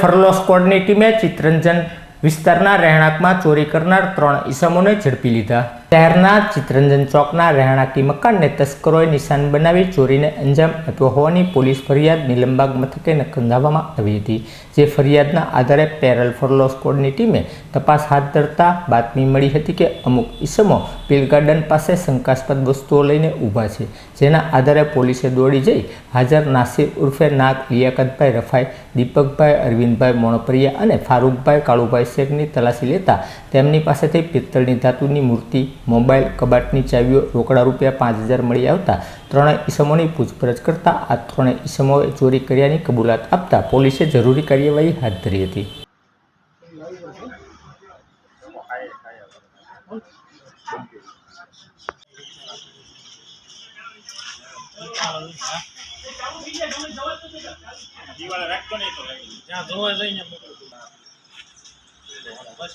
Furlough સ્કોડની ટીમે ચિત્તરંજન વિસ્તારના રહેણાંકમાં ચોરી કરનાર ત્રણ ઈસમોને ઝડપી લીધા. શહેરના ચિત્તરંજન ચોકના રહેણાંકી મકાનને તસ્કરોએ નિશાન બનાવી ચોરીને અંજામ આપ્યો હોવાની પોલીસ ફરિયાદ નીલમબાગ મથકે નોંધાવવામાં આવી હતી, જે ફરિયાદના આધારે પેરલ ફોરલો સ્કોડની ટીમે તપાસ હાથ ધરતા બાતમી મળી હતી કે અમુક ઈસમો પિલગાર્ડન પાસે શંકાસ્પદ વસ્તુઓ લઈને ઊભા છે, જેના આધારે પોલીસે દોડી જઈ હાજર નાસિર ઉર્ફે નાગ, લિયાકતભાઈ રફાઈ, દીપકભાઈ અરવિંદભાઈ મોણપરિયા અને ફારૂકભાઈ કાળુભાઈ શેખની તલાશી લેતા તેમની પાસેથી પિત્તળની ધાતુની મૂર્તિ મોબાઈલ કબાટની ચાવીઓ રોકડા રૂપિયા પાંચ હજાર મળી આવતા ત્રણેય ઈસમોની પૂછપરછ કરતા આ ત્રણેય ઈસમોએ ચોરી કર્યાની કબૂલાત આપતા પોલીસે જરૂરી કાર્યવાહી હાથ ધરી હતી. જ્યાં. જોવા જઈને બસ.